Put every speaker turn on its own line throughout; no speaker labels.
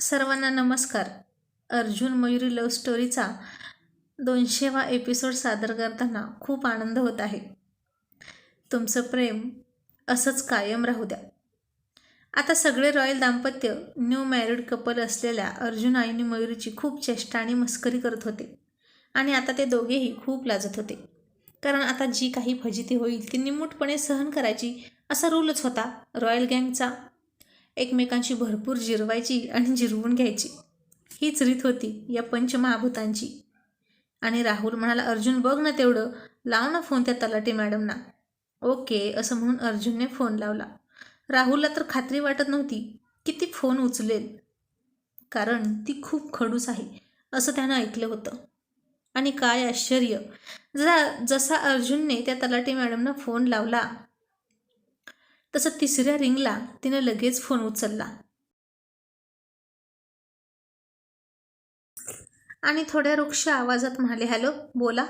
सर्वांना नमस्कार. अर्जुन मयुरी लव्ह स्टोरीचा दोनशेवा एपिसोड सादर करताना खूप आनंद होत आहे. तुमचं प्रेम असंच कायम राहू द्या. आता सगळे रॉयल दाम्पत्य न्यू मॅरिड कपल असलेल्या अर्जुन आईने मयुरीची खूप चेष्टा आणि मस्करी करत होते. आणि आता ते दोघेही खूप लाजत होते. कारण आता जी काही फजिती होईल ती निमूटपणे सहन करायची असा रूलच होता रॉयल गँगचा. एकमेकांशी भरपूर जिरवायची आणि जिरवून घ्यायची. हीच रीत होती या पंचमहाभूतांची. आणि राहुल म्हणाला अर्जुन बघ ना तेवढं. लाव ना फोन त्या तलाटी मॅडमना. ओके असं म्हणून अर्जुनने फोन लावला. राहुलला तर खात्री वाटत नव्हती की ती फोन उचलेल कारण ती खूप खडूस आहे असं त्यानं ऐकलं होतं. आणि काय आश्चर्य जरा जसा अर्जुनने त्या तलाटी मॅडमना फोन लावला तसं तिसऱ्या रिंगला तिनं लगेच फोन उचलला. आणि थोड्या वृक्ष आवाजात म्हणाले हॅलो बोला.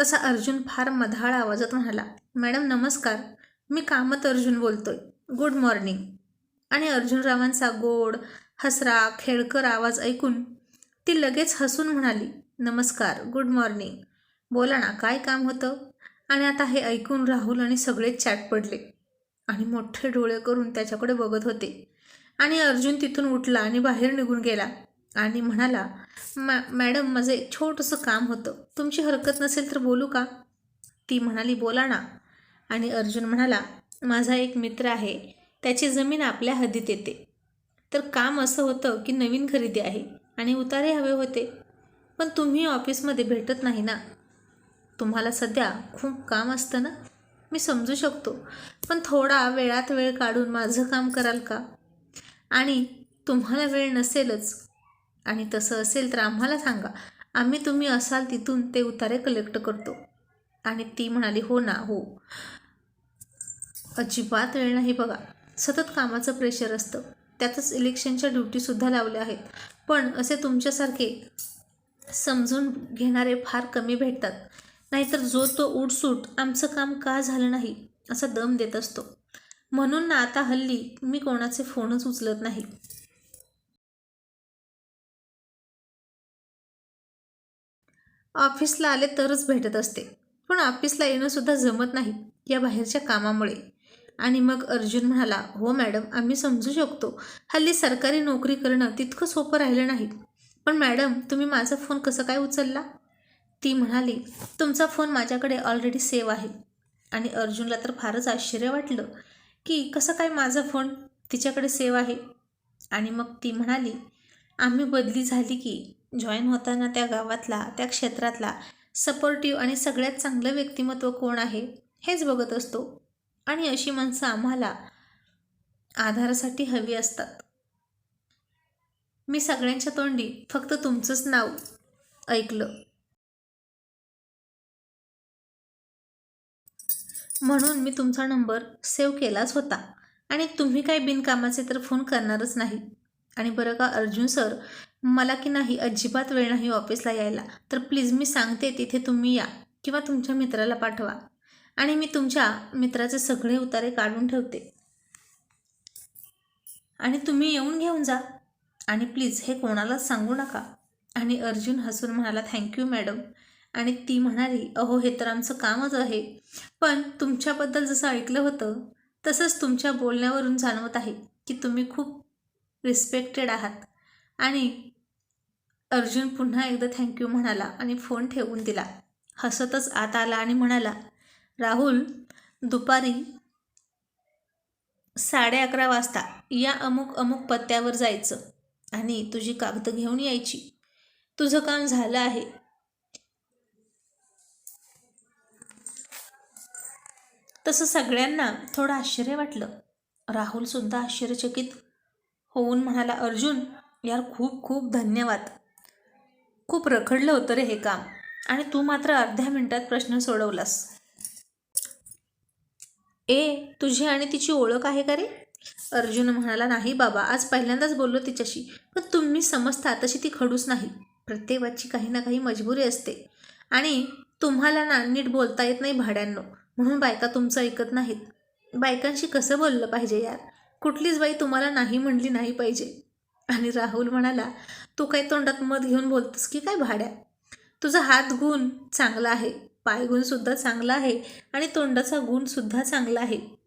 तसा अर्जुन फार मधाळ आवाजात म्हणाला मॅडम नमस्कार. मी कामत अर्जुन बोलतोय. Good morning. आणि अर्जुनरावांचा गोड हसरा खेळकर आवाज ऐकून ती लगेच हसून म्हणाली नमस्कार गुड मॉर्निंग. बोला ना काय काम होतं? आणि आता हे ऐकून राहुल आणि सगळेच चॅट पडले. आणि मोठे डोळे करून त्याच्याकडे बघत होते. आणि अर्जुन तिथून उठला आणि बाहेर निघून गेला. आणि म्हणाला मॅ मॅडम माझं एक छोटंसं काम होतं. तुमची हरकत नसेल तर बोलू का? ती म्हणाली बोला ना. आणि अर्जुन म्हणाला माझा एक मित्र आहे. त्याची जमीन आपल्या हद्दीत येते. तर काम असं होतं की नवीन खरेदी आहे आणि उतारे हवे होते. पण तुम्ही ऑफिसमध्ये भेटत नाही ना. तुम्हाला सध्या खूप काम असतं ना? मी समजू शकतो. पण थोडा वेळात वेळ काढून माझं काम कराल का? आणि तुम्हाला वेळ नसेलच. आणि तसं असेल तर आम्हाला सांगा. आम्ही तुम्ही असाल तिथून ते उतारे कलेक्ट करतो. आणि ती म्हणाली हो ना हो. अजिबात वेळ नाही बघा. सतत कामाचं प्रेशर असतं. त्यातच इलेक्शनच्या ड्युटीसुद्धा लावल्या आहेत. पण असे तुमच्यासारखे समजून घेणारे फार कमी भेटतात. नाहीतर जो तो उठसूट आमचं काम का झालं नाही असा दम देत असतो. म्हणून ना आता हल्ली मी कोणाचे फोनच उचलत नाही. ऑफिसला आले तरच भेटत असते. पण ऑफिसला येणंसुद्धा जमत नाही या बाहेरच्या कामामुळे. आणि मग अर्जुन म्हणाला हो मॅडम आम्ही समजू शकतो. हल्ली सरकारी नोकरी करणं तितकं सोपं राहिलं नाही. पण मॅडम तुम्ही माझा फोन कसं काय उचलला? ती म्हणाली तुमचा फोन माझ्याकडे ऑलरेडी सेव्ह आहे. आणि अर्जुनला तर फारच आश्चर्य वाटलं की कसं काय माझा फोन तिच्याकडे सेव्ह आहे? आणि मग ती म्हणाली आम्ही बदली झाली की जॉईन होताना त्या गावातला त्या क्षेत्रातला सपोर्टिव्ह आणि सगळ्यात चांगलं व्यक्तिमत्व कोण आहे हेच बघत असतो. आणि अशी माणसं आम्हाला आधारासाठी हवी असतात. मी सगळ्यांच्या तोंडी फक्त तुमचंच नाव ऐकलं. म्हणून मी तुमचा नंबर सेव्ह केलाच होता. आणि तुम्ही काय बिनकामाचे तर फोन करणारच नाही. आणि बरं का अर्जुन सर मला की नाही अजिबात वेळ नाही ऑफिसला यायला. तर प्लीज मी सांगते तिथे तुम्ही या किंवा तुमच्या मित्राला पाठवा. आणि मी तुमच्या मित्राचे सगळे उतारे काढून ठेवते. आणि तुम्ही येऊन घेऊन जा. आणि प्लीज हे कोणालाच सांगू नका. आणि अर्जुन हसून म्हणाला थँक्यू मॅडम. आणि ती म्हणाली अहो हे तर आमचं कामच आहे. पण तुमच्याबद्दल जसं ऐकलं होतं तसंच तुमच्या बोलण्यावरून जाणवत आहे की तुम्ही खूप रिस्पेक्टेड आहात. आणि अर्जुन पुन्हा एकदा थँक्यू म्हणाला आणि फोन ठेवून दिला. हसतच आत आला आणि म्हणाला राहुल दुपारी साडे अकरा वाजता या अमुक अमुक पत्त्यावर जायचं आणि तुझी कागदं घेऊन यायची. तुझं काम झालं आहे. तसं सगळ्यांना थोडं आश्चर्य वाटलं. राहुलसुद्धा आश्चर्यचकित होऊन म्हणाला अर्जुन यार खूप खूप धन्यवाद. खूप रखडलं होतं रे हे काम आणि तू मात्र अर्ध्या मिनिटात प्रश्न सोडवलास. ए तुझी आणि तिची ओळख आहे का रे? अर्जुन म्हणाला नाही बाबा आज पहिल्यांदाच बोललो तिच्याशी पण तुम्ही समजता तशी ती खडूस नाही. प्रत्येकाची काही ना काही मजबुरी असते आणि तुम्हाला ना नीट बोलता येत नाही भाड्यांनो. म्हणून बायका तुमचं ऐकत नाहीत. बायकांशी कसं बोललं पाहिजे यार? कुठलीच बाई तुम्हाला नाही म्हणली नाही पाहिजे. आणि राहुल म्हणाला तू काही तोंडात मध घेऊन बोलतोस की काय भाड्या? तुझा हात गुण चांगला आहे पाय चांगला आहे आणि तोंडाचा गुणसुद्धा चांगला आहे.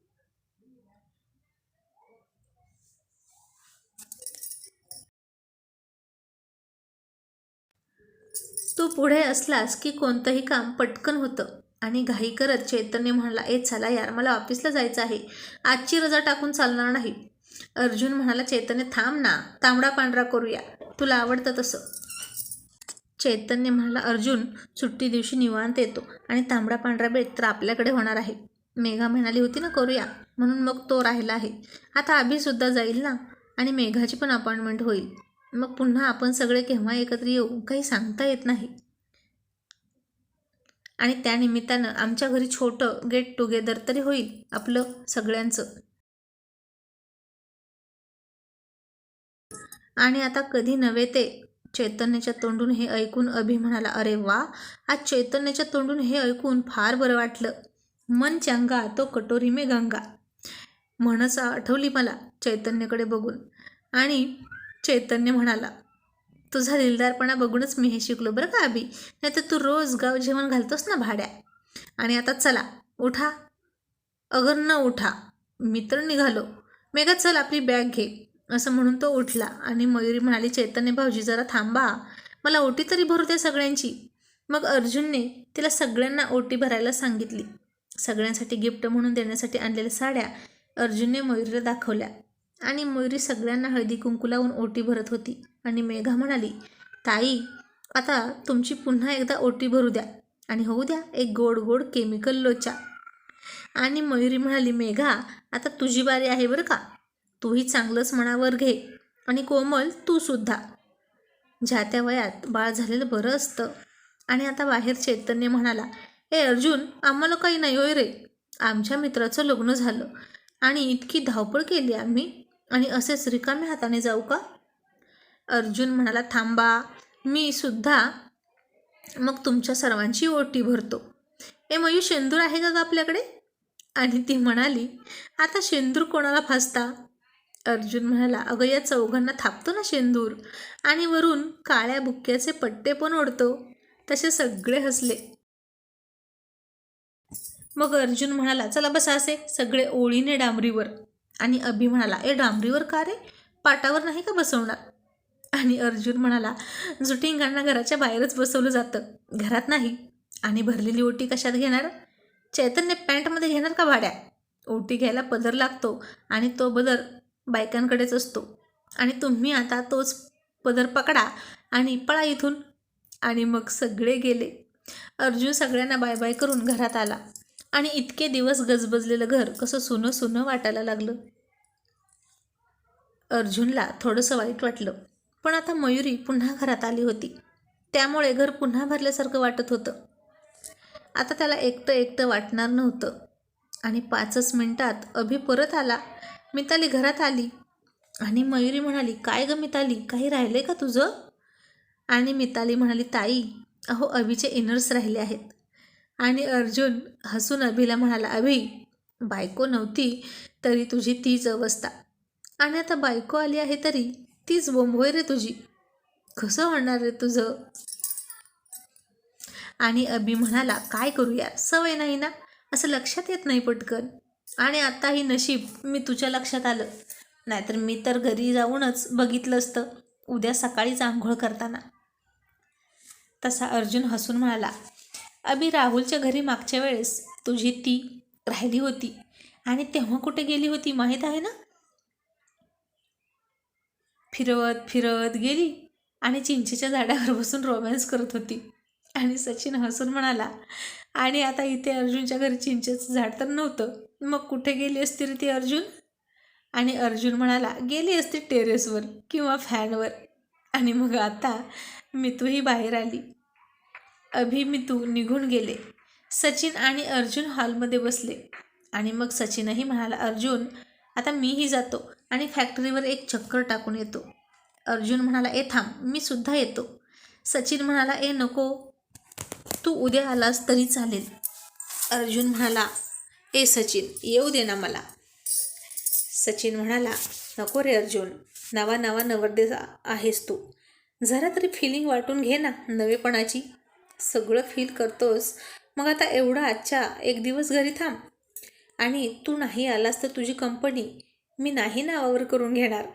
तू पुढे असलास की कोणतंही काम पटकन होतं. आणि घाई करत चैतन्य म्हणाला ए चला यार मला ऑफिसला जायचं आहे. आजची रजा टाकून चालणार नाही. अर्जुन म्हणाला चैतन्य थांब ना. तांबडा पांढरा करूया. तुला आवडतं तसं. चैतन्य म्हणाला अर्जुन सुट्टी दिवशी निवांत येतो आणि तांबडा पांढरा बेट तर आपल्याकडे होणार आहे. मेघा म्हणाली होती ना करूया. म्हणून मग तो राहिला आहे. आता अभिसुद्धा जाईल ना? आणि मेघाची पण अपॉइंटमेंट होईल. मग पुन्हा आपण सगळे केव्हा एकत्र येऊ? काही सांगता येत नाही. आणि त्यानिमित्तानं आमच्या घरी छोटं गेट टुगेदर तरी होईल आपलं सगळ्यांचं. आणि आता कधी नव्हे ते. चैतन्याच्या तोंडून हे ऐकून अभि म्हणाला अरे वा आज चैतन्याच्या तोंडून हे ऐकून फार बरं वाटलं. मन चांगा तो कटोरी मे गंगा. म्हणस आठवली मला चैतन्यकडे बघून. आणि चैतन्य म्हणाला तुझा दिलदारपणा बघूनच मी हे शिकलो बरं का अभि? नाही तर तू रोज गाव जेवण घालतोस ना भाड्या. आणि आता चला उठा. अगर न उठा. मी तर निघालो. मेघा चल आपली बॅग घे. असं म्हणून तो उठला आणि मयुरी म्हणाली चैतन्य भाऊजी जरा थांबा. मला ओटी तरी भरू द्या सगळ्यांची. मग अर्जुनने तिला सगळ्यांना ओटी भरायला सांगितली. सगळ्यांसाठी गिफ्ट म्हणून देण्यासाठी आणलेल्या साड्या अर्जुनने मयुरीला दाखवल्या. आणि मयुरी सगळ्यांना हळदी कुंकू लावून ओटी भरत होती. आणि मेघा म्हणाली ताई आता तुमची पुन्हा एकदा ओटी भरू द्या आणि होऊ द्या एक गोड गोड केमिकल लोचा. आणि मयुरी म्हणाली मेघा आता तुझी बारी आहे बरं का? तूही चांगलंच मनावर घे आणि कोमल तू सुद्धा. ज्या त्या वयात बाळ झालेलं बरं असतं. आणि आता बाहेर चैतन्य म्हणाला ए अर्जुन आम्हाला काही नाही होय रे. आमच्या मित्राचं लग्न झालं आणि इतकी धावपळ केली आम्ही आणि असेच रिकाम्या हाताने जाऊ का? अर्जुन म्हणाला थांबा मी सुद्धा मग तुमच्या सर्वांची ओटी भरतो. ए मयू शेंदूर आहे का आपल्याकडे? आणि ती म्हणाली आता शेंदूर कोणाला फासता? अर्जुन म्हणाला अगं या चौघांना थापतो ना शेंदूर आणि वरून काळ्या बुक्क्याचे पट्टे पण ओढतो. तसे सगळे हसले. मग अर्जुन म्हणाला चला बसा असे सगळे ओळीने डांबरीवर. आणि अभि म्हणाला ए डांबरीवर का रे? पाटावर नाही का बसवणार? आणि अर्जुन म्हणाला जुटिंगांना घराच्या बाहेरच बसवलं जातं. घरात नाही. आणि भरलेली ओटी कशात घेणार? चैतन्य पॅन्टमध्ये घेणार का भाड्या? ओटी घ्यायला पदर लागतो आणि तो बदर बायकांकडेच असतो. आणि तुम्ही आता तोच पदर पकडा आणि पळा इथून. आणि मग सगळे गेले. अर्जुन सगळ्यांना बाय बाय करून घरात आला. आणि इतके दिवस गजबजलेलं घर कसं सुनं सुनं वाटायला लागलं. अर्जुनला थोडंसं वाईट वाटलं. पण आता मयुरी पुन्हा घरात आली होती. त्यामुळे घर पुन्हा भरल्यासारखं वाटत होतं. आता त्याला एकटं एकटं वाटणार नव्हतं. आणि पाचच मिनटात अभि परत आला. मिताली घरात आली. आणि मयुरी म्हणाली काय गं मिताली? काही राहिले का तुझं? आणि मिताली म्हणाली ताई अहो अभिचे इनर्स राहिले आहेत. आणि अर्जुन हसून अभिला म्हणाला अभि बायको नव्हती तरी तुझी तीच अवस्था. आणि आता बायको आली आहे तरी तीच बोंबोय रे तुझी. कसं म्हणणार रे तुझं? आणि अभि म्हणाला काय करूया सवय नाही ना? असं लक्षात येत नाही पटकन. आणि आता ही नशीब मी तुझ्या लक्षात आलं. नाहीतर मी तर घरी जाऊनच बघितलं असतं उद्या सकाळीच आंघोळ करताना. तसा अर्जुन हसून म्हणाला अभि राहुलच्या घरी मागच्या वेळेस तुझी ती राहिली होती. आणि तेव्हा कुठे गेली होती माहीत आहे ना? फिरवत फिरवत गेली आणि चिंचेच्या झाडावर बसून रोमॅन्स करत होती. आणि सचिन हसून म्हणाला आणि आता इथे अर्जुनच्या घरी चिंचेचं झाड तर नव्हतं. मग कुठे गेली असती रे ती अर्जुन? आणि अर्जुन म्हणाला गेली असती टेरेसवर किंवा फॅनवर आणि मग आता मितूही बाहेर आली. अभि मितू निघून गेले. सचिन आणि अर्जुन हॉलमध्ये बसले. आणि मग सचिनही म्हणाला अर्जुन आता मीही जातो. आणि फॅक्टरीवर एक चक्कर टाकून येतो. अर्जुन म्हणाला ए थांब मी सुद्धा येतो. सचिन म्हणाला ए नको तू उद्या आलास तरी चालेल. अर्जुन म्हणाला ए सचिन येऊ दे ना मला. सचिन म्हणाला नको रे अर्जुन नवा नवा नवरदेस आहेस तू. जरा तरी फिलिंग वाटून घे ना नवेपणाची. सगळं फील करतोस मग आता एवढा आजच्या एक दिवस घरी थांब. आणि तू नाही आलास तर तुझी कंपनी मी नाही नावावर करून घेणार.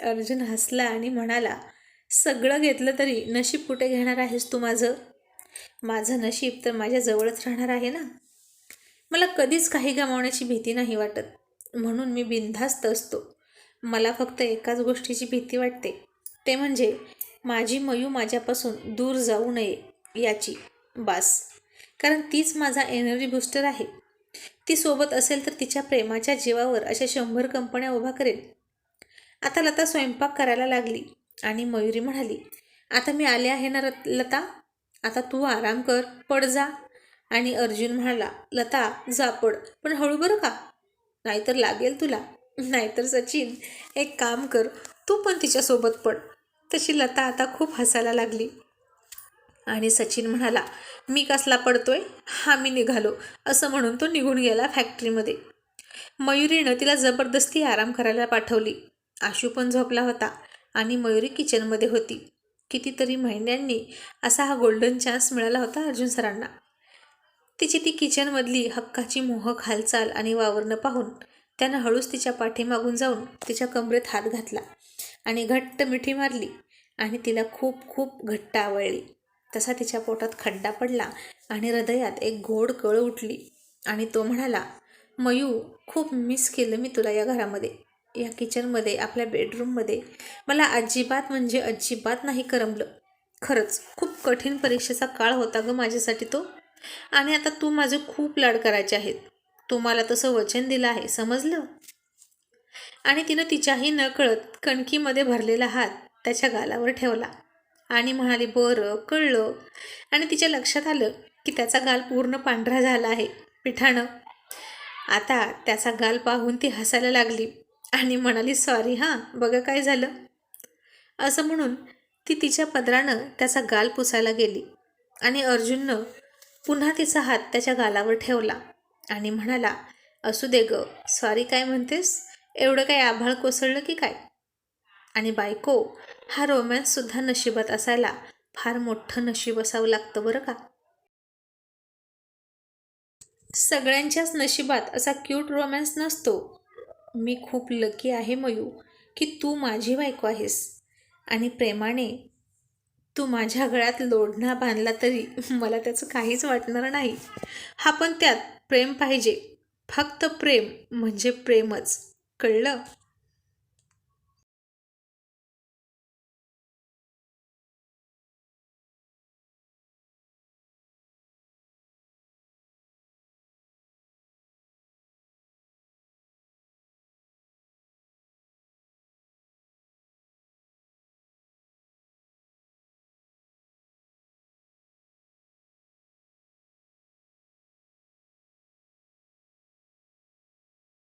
अर्जुन हसला आणि म्हणाला सगळं घेतलं तरी नशीब कुठे घेणार आहेस तू माझं? माझं नशीब तर माझ्याजवळच राहणार आहे ना? मला कधीच काही गमावण्याची भीती नाही वाटत. म्हणून मी बिनधास्त असतो. मला फक्त एकाच गोष्टीची भीती वाटते. ते म्हणजे माझी मयू माझ्यापासून दूर जाऊ नये याची. बास. कारण तीच माझा एनर्जी बूस्टर आहे. ती सोबत असेल तर तिच्या प्रेमाच्या जीवावर अशा शंभर कंपन्या उभा करेल. आता लता स्वयंपाक करायला लागली आणि मयुरी म्हणाली आता मी आले आहे ना रत- लता? आता तू आराम कर पड जा. आणि अर्जुन म्हणाला लता जा पड पण हळू बरं का? नाहीतर लागेल तुला. नाहीतर सचिन एक काम कर तू पण तिच्यासोबत पड तशी लता आता खूप हसायला लागली. आणि सचिन म्हणाला मी कसला पडतोय? हा मी निघालो. असं म्हणून तो निघून गेला फॅक्टरीमध्ये. मयुरीनं तिला जबरदस्ती आराम करायला पाठवली. आशू पण झोपला होता आणि मयुरी किचनमध्ये होती. कितीतरी महिन्यांनी असा हा गोल्डन चान्स मिळाला होता अर्जुन सरांना. तिची ती किचनमधली हक्काची मोहक हालचाल आणि वावरणं पाहून त्यानं हळूच तिच्या पाठीमागून जाऊन तिच्या कमरेत हात घातला आणि घट्ट मिठी मारली आणि तिला खूप खूप घट्ट आवळली. तसा तिच्या पोटात खड्डा पडला आणि हृदयात एक गोड कळ उठली आणि तो म्हणाला मयू खूप मिस केलं मी तुला या घरामध्ये. या किचनमध्ये आपल्या बेडरूममध्ये मला अजिबात म्हणजे अजिबात नाही करमलं. खरंच खूप कठीण परीक्षेचा काळ होता ग माझ्यासाठी तो. आणि आता तू माझे खूप लाड करायचे आहेत. तू मला तसं वचन दिलं आहे समजलं? आणि तिनं तिच्याही नकळत कणकीमध्ये भरलेला हात त्याच्या गालावर ठेवला. आणि म्हणाली बरं कळलं. आणि तिच्या लक्षात आलं की त्याचा गाल पूर्ण पांढरा झाला आहे पिठानं. आता त्याचा गाल पाहून ती हसायला लागली आणि म्हणाली सॉरी हां बघा काय झालं. असं म्हणून ती तिच्या पदरानं त्याचा गाल पुसायला गेली आणि अर्जुननं पुन्हा तिचा हात त्याच्या गालावर ठेवला आणि म्हणाला असू दे ग सॉरी काय म्हणतेस? एवढं काय आभाळ कोसळलं की काय? आणि बायको हा रोमॅन्ससुद्धा नशिबात असायला फार मोठं नशीब असावं लागतं बरं का? सगळ्यांच्याच नशिबात असा क्यूट रोमॅन्स नसतो. मी खूप लकी आहे मयू की तू माझी बायको आहेस. आणि प्रेमाने तू माझ्या गळ्यात लोढणा बांधला तरी मला त्याचं काहीच वाटणार नाही. हा पण त्यात प्रेम पाहिजे. फक्त प्रेम म्हणजे प्रेमच. कळलं?